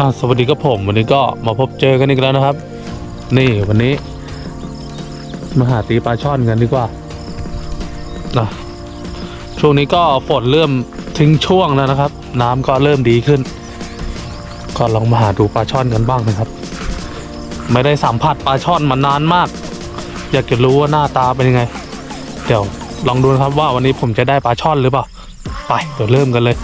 อ่าสวัสดีครับผม วันนี้ก็มาพบเจอกันอีกแล้วนะครับ นี่วันนี้ มาหาตีปลาช่อนกันดีกว่านะช่วงนี้ก็ฝนเริ่มทิ้งช่วงแล้วนะครับ น้ำก็เริ่มดีขึ้น ก็ลองมาหาดูปลาช่อนกันบ้างนะครับ ไม่ได้สัมผัสปลาช่อนมานานมาก อยากจะรู้ว่าหน้าตาเป็นยังไง เดี๋ยวลองดูนะครับว่าวันนี้ผมจะได้ปลาช่อนหรือเปล่าไปเดี๋ยวเริ่มกันเลย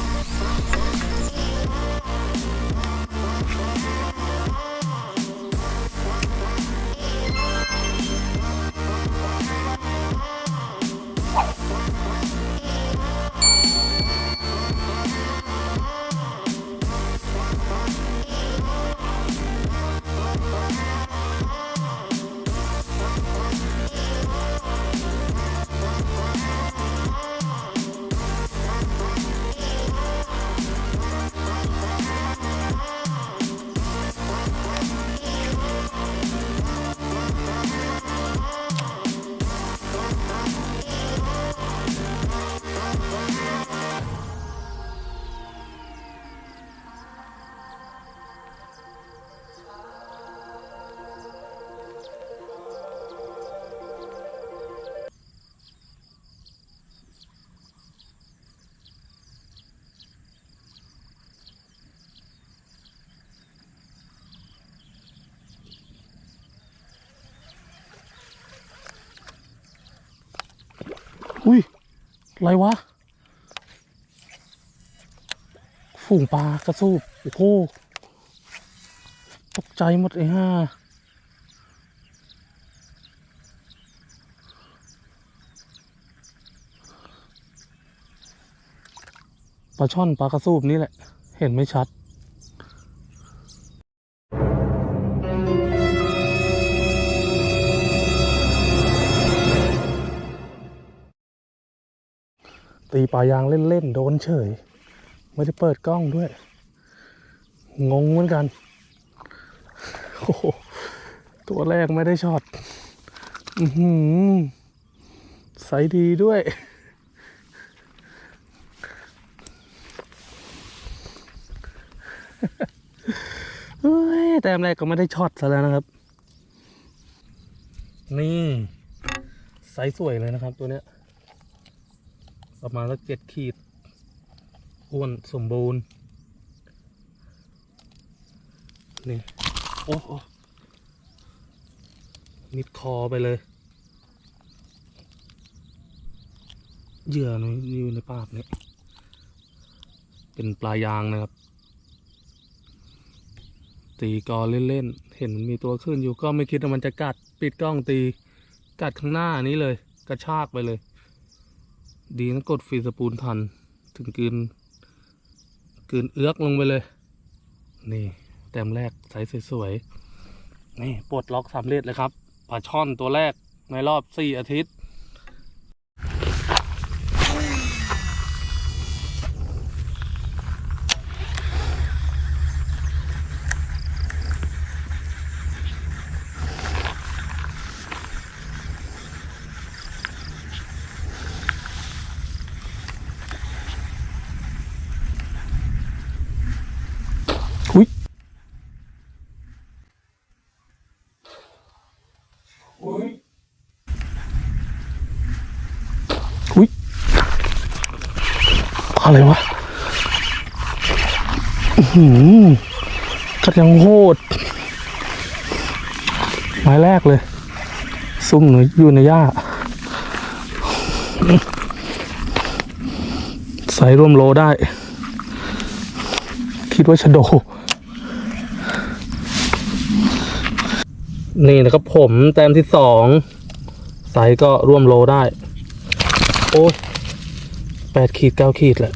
อะไรวะ ฝูงปลากระสูบโอ้โหตกใจหมดเลยฮะปลาช่อนปลากระสูบนี่แหละ เห็นไม่ชัด ปลายางเล่นๆโดนเฉย ไม่ได้เปิดกล้องด้วย งงเหมือนกันโอ้โหตัวแรกไม่ได้ช็อตอือหือใสดีด้วยเฮ้ยแต้มแรกก็ไม่ได้ช็อตซะแล้วนะครับ นี่ไซส์สวยเลยนะครับตัวเนี้ย ประมาณสักเจ็ดขีด อ้วนสมบูรณ์ นี่ โอ้โอ้มิดคอไปเลย เหยื่อนี่อยู่ในปากเนี่ยเป็นปลายางนะครับ ตีกอเล่นๆ เห็นมันมีตัวขึ้นอยู่ก็ไม่คิดว่ามันจะกัด ปิดกล้องตี กัดข้างหน้านี้เลย กระชากไปเลย ดีนะกดฟีสปูลทัน ถึงกืนกืนเอื้อกลงไปเลย นี่แต้มแรกใสสวยๆนี่ปลดล็อกสำเร็จเลยครับปลาช่อนตัวแรกในรอบสี่อาทิตย์ อะไรวะหือกัดยังโหดไม้แรกเลย ซุ่มหนูอยู่ในหญ้าใส่ร่วมโลได้ คิดว่าชะโด นี่นะครับผมแต้มที่สองไซส์ก็ร่วมโลได้ โอ้ย แปดขีดเก้าขีดแหละ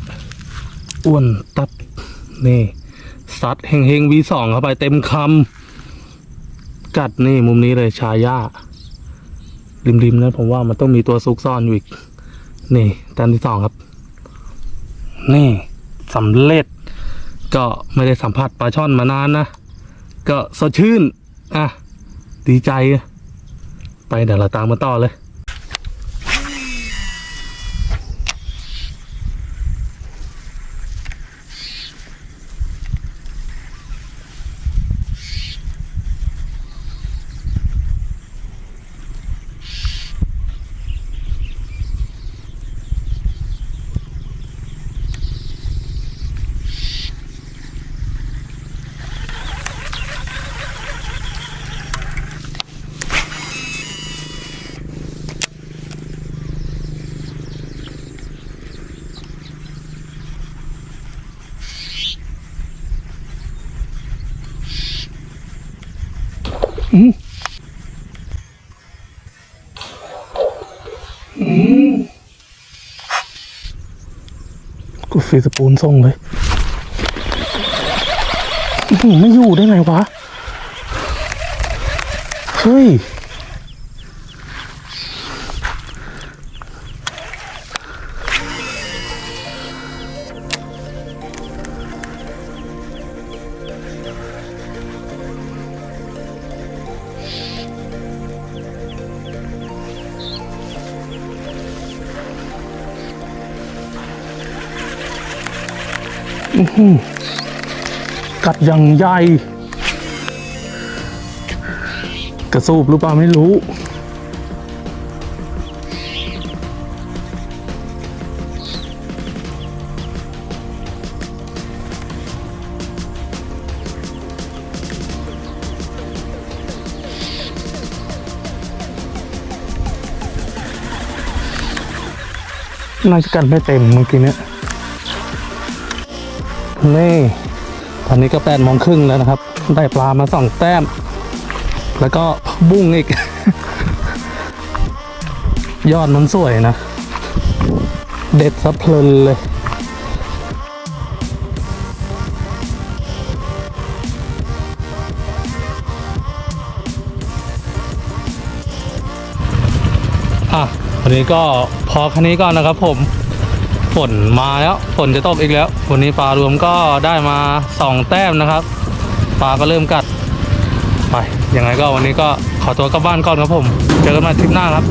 อ้วนตัดนี่ซัดเฮงเฮงวีสองเข้าไปเต็มคำกัดนี่มุมนี้เลยชายาริมๆนะผมว่ามันต้องมีตัวซุกซ่อนอยู่อีก นี่ต้มที่สองครับ นี่สำเร็จ ก็ไม่ได้สัมผัสปลาช่อนมานานนะ ก็สดชื่น อะ ดีใจ ไปเดี๋ยวเราตามมาต่อเลย กูฟีสปูนส่งเลยไม่อยู่ได้ไงวะ เฮ้ย กัดอย่างใหญ่กระสูบหรือเปล่าไม่รู้ น่าจะกันไม่เต็มเมื่อกี้เนี้ย นี่ ตอนนี้ก็แปดโมงครึ่งแล้วนะครับ ได้ปลามาสองแต้ม แล้วก็บุ้งอีก ยอดมันสวยนะ เด็ดสะเพลินเลยอะวันนี้ก็พอแค่นี้ก่อนนะครับผม ฝนมาแล้วฝนจะตกอีกแล้ว วันนี้ปลารวมก็ได้มาสองแต้มนะครับปลาก็เริ่มกัด ไปยังไงก็วันนี้ก็ขอตัวกลับบ้านก่อนครับผม เจอกันใหม่ทริปหน้าครับ